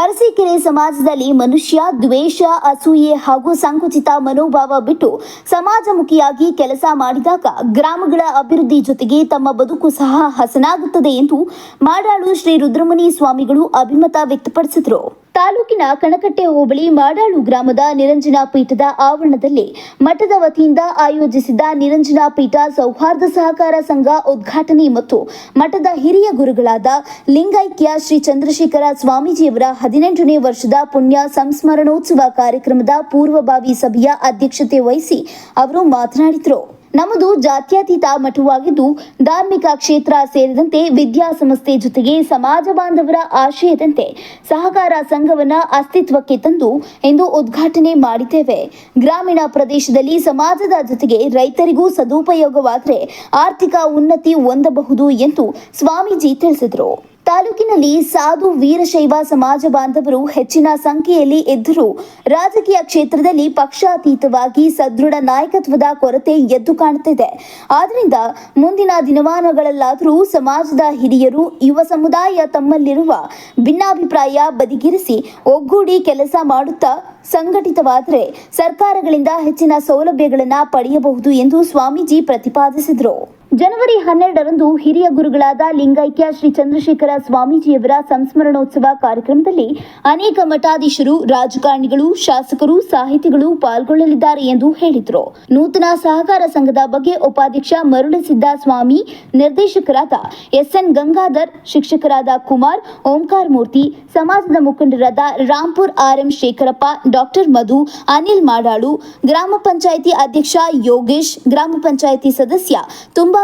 ಅರಸೀಕೆರೆ ಸಮಾಜದಲ್ಲಿ ಮನುಷ್ಯ, ದ್ವೇಷ, ಅಸೂಯೆ ಹಾಗೂ ಸಂಕುಚಿತ ಮನೋಭಾವ ಬಿಟ್ಟು ಸಮಾಜಮುಖಿಯಾಗಿ ಕೆಲಸ ಮಾಡಿದಾಗ ಗ್ರಾಮಗಳ ಅಭಿವೃದ್ಧಿ ಜೊತೆಗೆ ತಮ್ಮ ಬದುಕು ಸಹ ಹಸನಾಗುತ್ತದೆ ಎಂದು ಮಾಡಾಳು ಶ್ರೀ ರುದ್ರಮುನಿ ಸ್ವಾಮಿಗಳು ಅಭಿಮತ ವ್ಯಕ್ತಪಡಿಸಿದರು. ತಾಲೂಕಿನ ಕಣಕಟ್ಟೆ ಹೋಬಳಿ ಮಾಡಾಳು ಗ್ರಾಮದ ನಿರಂಜನ ಪೀಠದ ಆವರಣದಲ್ಲಿ ಮಠದ ವತಿಯಿಂದ ಆಯೋಜಿಸಿದ್ದ ನಿರಂಜನ ಪೀಠ ಸೌಹಾರ್ದ ಸಹಕಾರ ಸಂಘ ಉದ್ಘಾಟನೆ ಮತ್ತು ಮಠದ ಹಿರಿಯ ಗುರುಗಳಾದ ಲಿಂಗೈಕ್ಯ ಶ್ರೀ ಚಂದ್ರಶೇಖರ ಸ್ವಾಮೀಜಿಯವರ ಹದಿನೆಂಟನೇ ವರ್ಷದ ಪುಣ್ಯ ಸಂಸ್ಮರಣೋತ್ಸವ ಕಾರ್ಯಕ್ರಮದ ಪೂರ್ವಭಾವಿ ಸಭೆಯ ಅಧ್ಯಕ್ಷತೆ ವಹಿಸಿ ಅವರು ಮಾತನಾಡಿದರು. ನಮ್ಮದು ಜಾತ್ಯತೀತ ಮಠವಾಗಿದ್ದು ಧಾರ್ಮಿಕ ಕ್ಷೇತ್ರ ಸೇರಿದಂತೆ ವಿದ್ಯಾಸಂಸ್ಥೆ ಜೊತೆಗೆ ಸಮಾಜ ಬಾಂಧವರ ಆಶಯದಂತೆ ಸಹಕಾರ ಸಂಘವನ್ನ ಅಸ್ತಿತ್ವಕ್ಕೆ ತಂದು ಎಂದು ಉದ್ಘಾಟನೆ ಮಾಡಿದ್ದೇವೆ. ಗ್ರಾಮೀಣ ಪ್ರದೇಶದಲ್ಲಿ ಸಮಾಜದ ಜೊತೆಗೆ ರೈತರಿಗೂ ಸದುಪಯೋಗವಾದರೆ ಆರ್ಥಿಕ ಉನ್ನತಿ ಹೊಂದಬಹುದು ಎಂದು ಸ್ವಾಮೀಜಿ ತಿಳಿಸಿದರು. ತಾಲೂಕಿನಲ್ಲಿ ಸಾಧು ವೀರಶೈವ ಸಮಾಜ ಬಾಂಧವರು ಹೆಚ್ಚಿನ ಸಂಖ್ಯೆಯಲ್ಲಿ ಇದ್ದರೂ ರಾಜಕೀಯ ಕ್ಷೇತ್ರದಲ್ಲಿ ಪಕ್ಷಾತೀತವಾಗಿ ಸದೃಢ ನಾಯಕತ್ವದ ಕೊರತೆ ಎದ್ದು ಕಾಣುತ್ತಿದೆ. ಆದ್ದರಿಂದ ಮುಂದಿನ ದಿನಮಾನಗಳಲ್ಲಾದರೂ ಸಮಾಜದ ಹಿರಿಯರು, ಯುವ ಸಮುದಾಯ ತಮ್ಮಲ್ಲಿರುವ ಭಿನ್ನಾಭಿಪ್ರಾಯ ಬದಿಗಿರಿಸಿ ಒಗ್ಗೂಡಿ ಕೆಲಸ ಮಾಡುತ್ತಾ ಸಂಘಟಿತವಾದರೆ ಸರ್ಕಾರಗಳಿಂದ ಹೆಚ್ಚಿನ ಸೌಲಭ್ಯಗಳನ್ನು ಪಡೆಯಬಹುದು ಎಂದು ಸ್ವಾಮೀಜಿ ಪ್ರತಿಪಾದಿಸಿದರು. ಜನವರಿ ಹನ್ನೆರಡರಂದು ಹಿರಿಯ ಗುರುಗಳಾದ ಲಿಂಗೈಕ್ಯ ಶ್ರೀ ಚಂದ್ರಶೇಖರ ಸ್ವಾಮೀಜಿಯವರ ಸಂಸ್ಮರಣೋತ್ಸವ ಕಾರ್ಯಕ್ರಮದಲ್ಲಿ ಅನೇಕ ಮಠಾಧೀಶರು, ರಾಜಕಾರಣಿಗಳು, ಶಾಸಕರು, ಸಾಹಿತಿಗಳು ಪಾಲ್ಗೊಳ್ಳಲಿದ್ದಾರೆ ಎಂದು ಹೇಳಿದರು. ನೂತನ ಸಹಕಾರ ಸಂಘದ ಬಗ್ಗೆ ಉಪಾಧ್ಯಕ್ಷ ಮರುಳಸಿದ್ದ ಸ್ವಾಮಿ, ನಿರ್ದೇಶಕರಾದ ಎಸ್ಎನ್ ಗಂಗಾಧರ್, ಶಿಕ್ಷಕರಾದ ಕುಮಾರ್, ಓಂಕಾರ ಮೂರ್ತಿ, ಸಮಾಜದ ಮುಖಂಡರಾದ ರಾಂಪುರ್ ಆರ್ಎಂ ಶೇಖರಪ್ಪ, ಡಾಕ್ಟರ್ ಮಧು, ಅನಿಲ್ ಮಾಡಾಳು, ಗ್ರಾಮ ಪಂಚಾಯಿತಿ ಅಧ್ಯಕ್ಷ ಯೋಗೇಶ್, ಗ್ರಾಮ ಪಂಚಾಯಿತಿ ಸದಸ್ಯ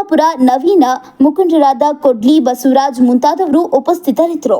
ತುಂಬಾಪುರ ನವೀನ ಮುಖಂಡರಾದ ಕೊಡ್ಲಿ ಬಸವರಾಜ್ ಮುಂತಾದವರು ಉಪಸ್ಥಿತರಿದ್ದರು.